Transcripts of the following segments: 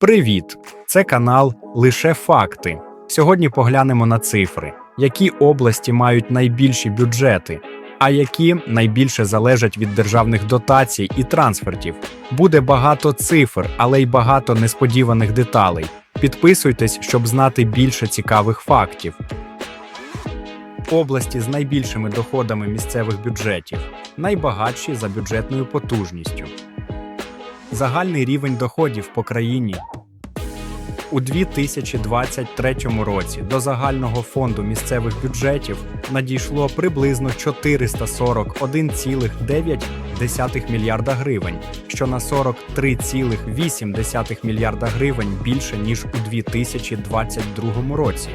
Привіт! Це канал Лише Факти. Сьогодні поглянемо на цифри, які області мають найбільші бюджети, а які найбільше залежать від державних дотацій і трансфертів. Буде багато цифр, але й багато несподіваних деталей. Підписуйтесь, щоб знати більше цікавих фактів. Області з найбільшими доходами місцевих бюджетів, найбагатші за бюджетною потужністю. Загальний рівень доходів по країні у 2023 році до загального фонду місцевих бюджетів надійшло приблизно 441,9 мільярда гривень, що на 43,8 мільярда гривень більше ніж у 2022 році.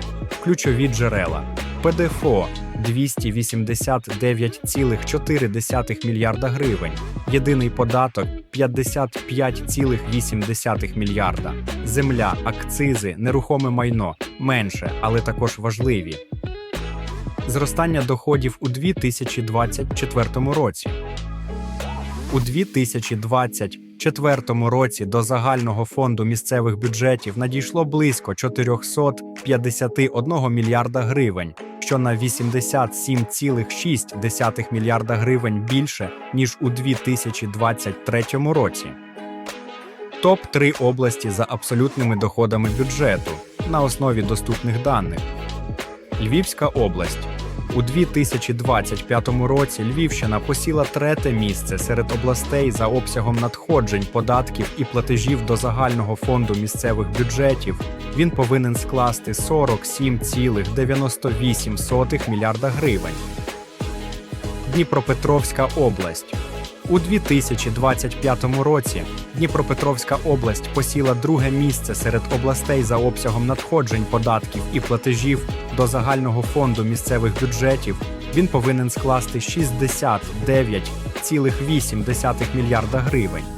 Ключові джерела ПДФО 289,4 мільярда гривень, єдиний податок 55,8 мільярда, земля, акцизи, нерухоме майно менше, але також важливі. Зростання доходів у 2024 році. У 2024 році до загального фонду місцевих бюджетів надійшло близько 451 мільярда гривень, що на 87,6 мільярда гривень більше ніж у 2023 році. Топ 3 області за абсолютними доходами бюджету на основі доступних даних. Львівська область. У 2025 році Львівщина посіла третє місце серед областей за обсягом надходжень, податків і платежів до загального фонду місцевих бюджетів. Він повинен скласти 47,98 мільярда гривень. Дніпропетровська область. У 2025 році Дніпропетровська область посіла друге місце серед областей за обсягом надходжень податків і платежів до загального фонду місцевих бюджетів. Він повинен скласти 69,8 мільярда гривень.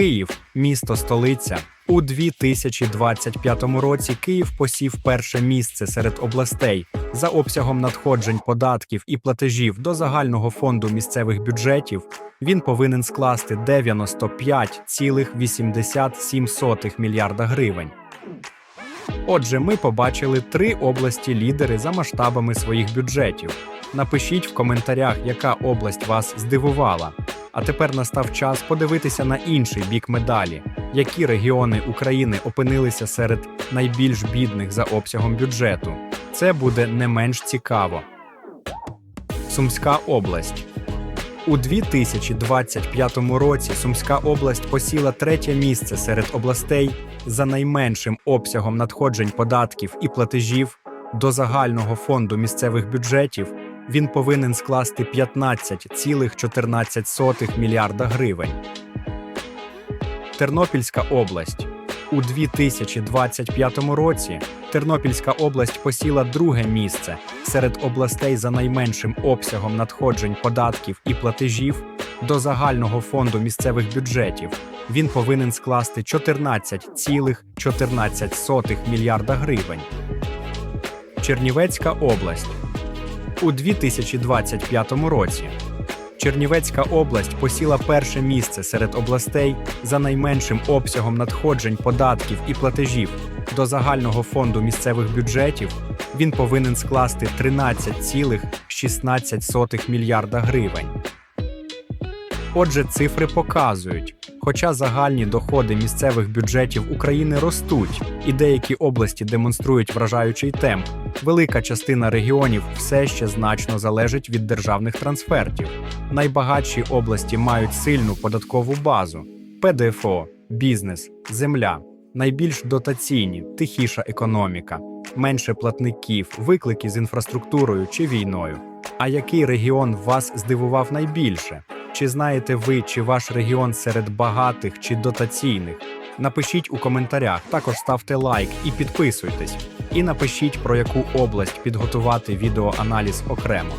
Київ, місто столиця. У 2025 році Київ посів перше місце серед областей за обсягом надходжень податків і платежів до загального фонду місцевих бюджетів. Він повинен скласти 95,87 мільярда гривень. Отже, ми побачили три області лідери за масштабами своїх бюджетів. Напишіть в коментарях, яка область вас здивувала. А тепер настав час подивитися на інший бік медалі, які регіони України опинилися серед найбільш бідних за обсягом бюджету. Це буде не менш цікаво. Сумська область. У 2025 році Сумська область посіла третє місце серед областей за найменшим обсягом надходжень податків і платежів до загального фонду місцевих бюджетів. Він повинен скласти 15,14 мільярда гривень. Тернопільська область. У 2025 році Тернопільська область посіла друге місце серед областей за найменшим обсягом надходжень податків і платежів до загального фонду місцевих бюджетів. Він повинен скласти 14,14 мільярда гривень. Чернівецька область. У 2025 році Чернівецька область посіла перше місце серед областей за найменшим обсягом надходжень податків і платежів до загального фонду місцевих бюджетів. Він повинен скласти 13,16 мільярда гривень. Отже, цифри показують, хоча загальні доходи місцевих бюджетів України ростуть, і деякі області демонструють вражаючий темп, велика частина регіонів все ще значно залежить від державних трансфертів. Найбагатші області мають сильну податкову базу: ПДФО, бізнес, земля, найбільш дотаційні, тихіша економіка, менше платників, виклики з інфраструктурою чи війною. А який регіон вас здивував найбільше? Чи знаєте ви, чи ваш регіон серед багатих чи дотаційних? Напишіть у коментарях, також ставте лайк і підписуйтесь. І напишіть, про яку область підготувати відеоаналіз окремо.